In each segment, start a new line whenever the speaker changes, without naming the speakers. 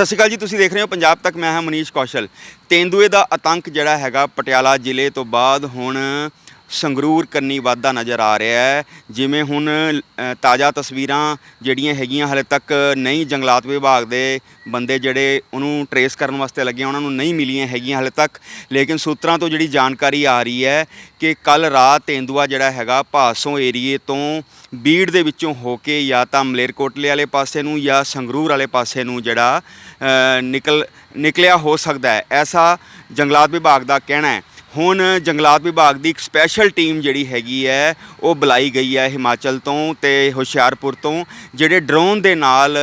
ਸਤਿ ਸ਼੍ਰੀ ਅਕਾਲ ਜੀ, ਤੁਸੀਂ ਦੇਖ ਰਹੇ ਹੋ ਪੰਜਾਬ ਤੱਕ, ਮੈਂ ਹਾਂ ਮਨੀਸ਼ ਕੌਸ਼ਲ। ਤੇਂਦੂਏ ਦਾ ਆਤੰਕ ਜਿਹੜਾ ਹੈਗਾ ਪਟਿਆਲਾ ਜ਼ਿਲ੍ਹੇ ਤੋਂ ਬਾਅਦ ਹੁਣ ਸੰਗਰੂਰ ਕੰਨੀ ਵਾਧਾ ਨਜ਼ਰ ਆ ਰਿਹਾ ਹੈ। ਜਿਵੇਂ ਹੁਣ ਤਾਜ਼ਾ ਤਸਵੀਰਾਂ ਜਿਹੜੀਆਂ ਹੈਗੀਆਂ ਹਲੇ ਤੱਕ ਨਹੀਂ ਜੰਗਲਾਤ ਵਿਭਾਗ ਦੇ ਬੰਦੇ ਜਿਹੜੇ ਉਹਨੂੰ ਟਰੇਸ ਕਰਨ ਵਾਸਤੇ ਲੱਗੇ ਉਹਨਾਂ ਨੂੰ ਨਹੀਂ ਮਿਲੀਆਂ ਹੈਗੀਆਂ ਹਲੇ ਤੱਕ। ਲੇਕਿਨ ਸੂਤਰਾਂ ਤੋਂ ਜਿਹੜੀ ਜਾਣਕਾਰੀ ਆ ਰਹੀ ਹੈ ਕਿ ਕੱਲ ਰਾਤ ਤੇਂਦੂਆ ਜਿਹੜਾ ਹੈਗਾ ਭਾਸੋਂ ਏਰੀਏ ਤੋਂ ਬੀੜ ਦੇ ਵਿੱਚੋਂ ਹੋ ਕੇ ਜਾਂ ਤਾਂ ਮਲੇਰਕੋਟਲੇ ਵਾਲੇ ਪਾਸੇ ਨੂੰ ਜਾਂ ਸੰਗਰੂਰ ਵਾਲੇ ਪਾਸੇ ਨੂੰ ਜਿਹੜਾ ਨਿਕਲ, ਨਿਕਲਿਆ ਹੋ ਸਕਦਾ ਹੈ। ਐਸਾ ਜੰਗਲਾਤ ਵਿਭਾਗ ਦਾ ਕਹਿਣਾ ਹੈ। ਹੁਣ ਜੰਗਲਾਤ ਵਿਭਾਗ ਦੀ ਇੱਕ ਸਪੈਸ਼ਲ ਟੀਮ ਜਿਹੜੀ ਹੈਗੀ ਹੈ, ਉਹ ਬੁਲਾਈ ਗਈ ਹੈ ਹਿਮਾਚਲ ਤੋਂ ਤੇ ਹੁਸ਼ਿਆਰਪੁਰ ਤੋਂ, ਜਿਹੜੇ ਡਰੋਨ ਦੇ ਨਾਲ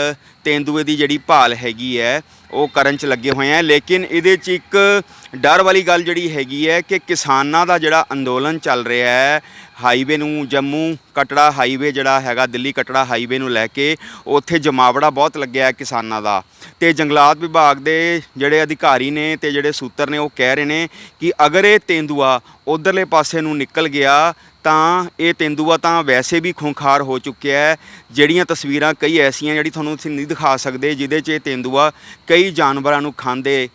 ਤੇਂਦੂਏ ਦੀ ਜਿਹੜੀ ਭਾਲ ਹੈਗੀ ਹੈ, ਉਹ ਕਰਨ ਚ ਲੱਗੇ ਹੋਏ ਆ। ਲੇਕਿਨ ਇਹਦੇ ਚ ਇੱਕ ਡਰ ਵਾਲੀ ਗੱਲ ਜਿਹੜੀ ਹੈਗੀ ਹੈ ਕਿ ਕਿਸਾਨਾਂ ਦਾ ਜਿਹੜਾ ਅੰਦੋਲਨ ਚੱਲ ਰਿਹਾ ਹੈ, ਹਾਈਵੇ ਨੂੰ ਜੰਮੂ ਕਟੜਾ ਹਾਈਵੇ ਜਿਹੜਾ ਹੈਗਾ, ਦਿੱਲੀ ਕਟੜਾ ਹਾਈਵੇ ਨੂੰ ਲੈ ਕੇ, ਉੱਥੇ ਜਮਾਵੜਾ ਬਹੁਤ ਲੱਗਿਆ ਕਿਸਾਨਾਂ ਦਾ। ਤੇ ਜੰਗਲਾਤ ਵਿਭਾਗ ਦੇ ਜਿਹੜੇ ਅਧਿਕਾਰੀ ਨੇ ਤੇ ਜਿਹੜੇ ਸੂਤਰ ਨੇ, ਉਹ ਕਹਿ ਰਹੇ ਨੇ ਕਿ ਅਗਰ ਇਹ ਤੇਂਦੂਆ ਉਧਰਲੇ ਪਾਸੇ ਨੂੰ ਨਿਕਲ ਗਿਆ ਤਾਂ ਇਹ ਤੇਂਦੂਆ ਤਾਂ ਵੈਸੇ ਵੀ ਖੁੰਖਾਰ ਹੋ ਚੁੱਕਿਆ ਹੈ। ਜਿਹੜੀਆਂ ਤਸਵੀਰਾਂ ਕਈ ਐਸੀਆਂ ਜਿਹੜੀ ਤੁਹਾਨੂੰ ਅਸੀਂ ਨਹੀਂ ਦਿਖਾ ਸਕਦੇ, ਜਿਹਦੇ 'ਚ ਇਹ ਤੇਂਦੂਆ ਕਈ ਜਾਨਵਰਾਂ ਨੂੰ ਖਾਂਦੇ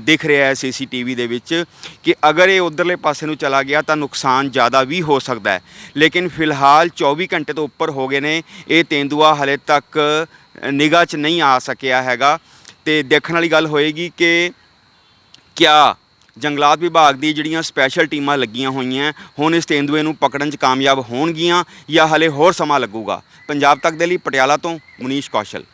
ਦਿਖ ਰਿਹਾ ਹੈ ਸੀਸੀਟੀਵੀ ਦੇ ਵਿੱਚ ਕਿ ਅਗਰ ਇਹ ਉਧਰਲੇ ਪਾਸੇ ਨੂੰ ਚਲਾ ਗਿਆ ਤਾਂ ਨੁਕਸਾਨ ਜ਼ਿਆਦਾ ਵੀ ਹੋ ਸਕਦਾ ਹੈ। ਲੇਕਿਨ ਫਿਲਹਾਲ 24 ਘੰਟੇ ਤੋਂ ਉੱਪਰ ਹੋ ਗਏ ਨੇ, ਇਹ ਤੇਂਦੂਆ ਹਲੇ ਤੱਕ ਨਿਗਾਹ 'ਚ ਨਹੀਂ ਆ ਸਕਿਆ ਹੈਗਾ। ਤੇ ਦੇਖਣ ਵਾਲੀ ਗੱਲ ਹੋਏਗੀ ਕਿ ਕਿਆ ਜੰਗਲਾਤ ਵਿਭਾਗ ਦੀ ਜਿਹੜੀਆਂ ਸਪੈਸ਼ਲ ਟੀਮਾਂ ਲੱਗੀਆਂ ਹੋਈਆਂ, ਹੁਣ ਇਸ ਤੇਂਦੂਏ ਨੂੰ ਪਕੜਨ 'ਚ ਕਾਮਯਾਬ ਹੋਣਗੀਆਂ ਜਾਂ ਹਲੇ ਹੋਰ ਸਮਾਂ ਲੱਗੂਗਾ? ਪੰਜਾਬ ਤੱਕ ਦੇ ਲਈ ਪਟਿਆਲਾ ਤੋਂ ਮੁਨੀਸ਼ ਕੌਸ਼ਲ।